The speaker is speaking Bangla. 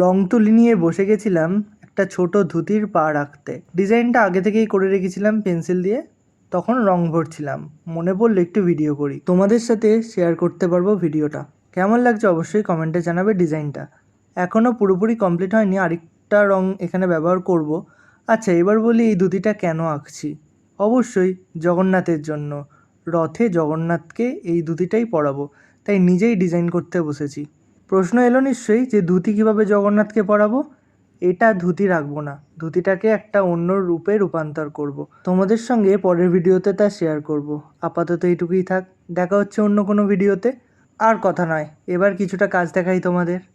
রং তুলি নিয়ে বসে গেছিলাম একটা ছোট ধুতির পা রাখতে। ডিজাইনটা আগে থেকেই করে রেখেছিলাম পেন্সিল দিয়ে। তখন রং ভরছিলাম। মনে পড়ল একটু ভিডিও করি। তোমাদের সাথে শেয়ার করতে পারব ভিডিওটা। কেমন লাগছে অবশ্যই কমেন্টে জানাবে ডিজাইনটা। এখনও পুরোপুরি কমপ্লিট হয়নি, আরেকটা রং এখানে ব্যবহার করব। আচ্ছা এবার বলি এই ধুতিটা কেন আঁকছি? অবশ্যই জগন্নাথের জন্য। রথে জগন্নাথকে এই ধুতিটাই পরাবো। তাই নিজেই ডিজাইন করতে বসেছি। প্রশ্ন এলো নিশ্চয়ই যে ধুতি কীভাবে জগন্নাথকে পরাবো? এটা ধুতি রাখব না। ধুতিটাকে একটা অন্য রূপে রূপান্তর করব। তোমাদের সঙ্গে পরের ভিডিওতে তা শেয়ার করব। আপাতত এইটুকুই থাক। দেখা হচ্ছে অন্য কোনো ভিডিওতে। আর কথা নয়। এবার কিছুটা কাজ দেখাই তোমাদের।